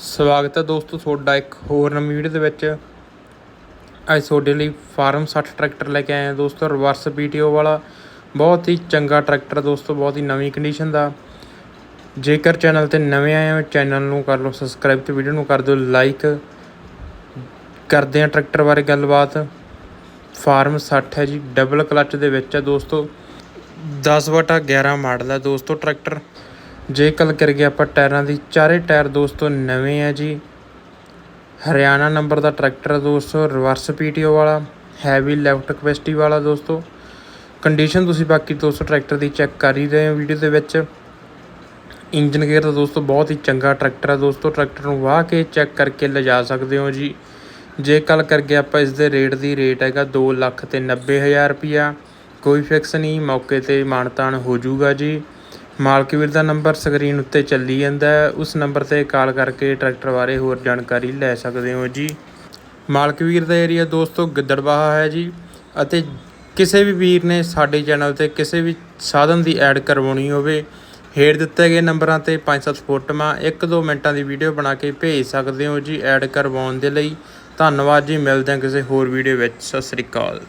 ਸਵਾਗਤ ਹੈ ਦੋਸਤੋ ਤੁਹਾਡਾ ਇੱਕ ਹੋਰ ਨਵੀਂ ਵੀਡੀਓ ਦੇ ਵਿੱਚ। ਅੱਜ ਤੁਹਾਡੇ ਲਈ ਫਾਰਮ 60 ਟਰੈਕਟਰ ਲੈ ਕੇ ਆਏ ਹਾਂ ਦੋਸਤੋ, ਰਿਵਰਸ ਪੀਟੀਓ ਵਾਲਾ। ਬਹੁਤ ਹੀ ਚੰਗਾ ਟਰੈਕਟਰ ਦੋਸਤੋ, ਬਹੁਤ ਹੀ ਨਵੀਂ ਕੰਡੀਸ਼ਨ ਦਾ। ਜੇਕਰ ਚੈਨਲ ਤੇ ਨਵੇਂ ਆਏ ਹੋ ਚੈਨਲ ਨੂੰ ਕਰ ਲਓ ਸਬਸਕ੍ਰਾਈਬ ਤੇ ਵੀਡੀਓ ਨੂੰ ਕਰ ਦਿਓ ਲਾਈਕ ਕਰਦੇ ਹਾਂ ਟਰੈਕਟਰ ਬਾਰੇ ਗੱਲਬਾਤ। ਫਾਰਮ 60 ਹੈ ਜੀ ਡਬਲ ਕਲੱਚ ਦੇ ਵਿੱਚ ਹੈ ਦੋਸਤੋ। 10 ਵਟਾ 11 ਮਾਡਲ ਹੈ ਦੋਸਤੋ ਟਰੈਕਟਰ। ਜੇ ਗੱਲ ਕਰੀਏ ਆਪਾਂ ਟਾਇਰਾਂ ਦੀ, ਚਾਰੇ ਟਾਇਰ ਦੋਸਤੋ ਨਵੇਂ ਆ ਜੀ। ਹਰਿਆਣਾ ਨੰਬਰ ਦਾ ਟਰੈਕਟਰ ਦੋਸਤੋ, ਰਿਵਰਸ ਪੀਟੀਓ ਵਾਲਾ ਹੈਵੀ ਲੈਫਟ ਕਪੈਸਿਟੀ ਵਾਲਾ ਦੋਸਤੋ। ਕੰਡੀਸ਼ਨ ਤੁਸੀਂ ਬਾਕੀ ਦੋਸਤੋ ਟਰੈਕਟਰ ਦੀ ਚੈੱਕ ਕਰ ਹੀ ਰਹੇ ਹੋ ਵੀਡੀਓ ਦੇ ਵਿੱਚ। ਇੰਜਨ ਗੇਅਰ ਤਾਂ ਦੋਸਤੋ ਬਹੁਤ ਹੀ ਚੰਗਾ ਟਰੈਕਟਰ ਹੈ ਦੋਸਤੋ, ਟਰੈਕਟਰ ਨੂੰ ਵਾਹ ਕੇ ਚੈੱਕ ਕਰਕੇ ਲਿਜਾ ਸਕਦੇ ਹੋ ਜੀ। ਜੇ ਗੱਲ ਕਰਕੇ ਆਪਾਂ ਇਸ ਦੇ ਰੇਟ ਦੀ ਰੇਟ ਹੈਗਾ 2 ਲੱਖ ਤੇ 90 ਹਜ਼ਾਰ ਰੁਪਿਆ ਕੋਈ ਫਿਕਸ ਨਹੀਂ, ਮੌਕੇ ਤੇ ਮਾਨਤਾਨ ਹੋ ਜਾਊਗਾ ਜੀ। ਮਾਲਕ ਵੀਰ ਦਾ ਨੰਬਰ ਸਕਰੀਨ ਉੱਤੇ ਚੱਲੀ ਜਾਂਦਾ ਹੈ। ਉਸ ਨੰਬਰ ਤੇ ਕਾਲ ਕਰਕੇ ਟਰੈਕਟਰ ਬਾਰੇ ਹੋਰ ਜਾਣਕਾਰੀ ਲੈ ਸਕਦੇ ਹੋ ਜੀ। ਮਾਲਕ ਵੀਰ ਦਾ ਏਰੀਆ ਦੋਸਤੋ ਗਿੱਦੜਬਾਹਾ ਹੈ ਜੀ ਅਤੇ ਕਿਸੇ ਵੀ ਵੀਰ ਨੇ ਸਾਡੇ ਚੈਨਲ ਤੇ ਕਿਸੇ ਵੀ ਸਾਧਨ ਦੀ ਐਡ ਕਰਵਾਉਣੀ ਹੋਵੇ, ਹੇਠ ਦਿੱਤੇ ਗਏ ਨੰਬਰਾਂ ਤੇ 5-7 ਫੋਟੋਆਂ 1-2 ਮਿੰਟਾਂ ਦੀ ਵੀਡੀਓ ਬਣਾ ਕੇ ਭੇਜ ਸਕਦੇ ਹੋ ਜੀ ਐਡ ਕਰਵਾਉਣ ਦੇ ਲਈ। ਧੰਨਵਾਦ ਜੀ, ਮਿਲਦੇ ਹਾਂ ਕਿਸੇ ਹੋਰ ਵੀਡੀਓ ਵਿੱਚ। ਸਤਿ ਸ੍ਰੀ ਅਕਾਲ।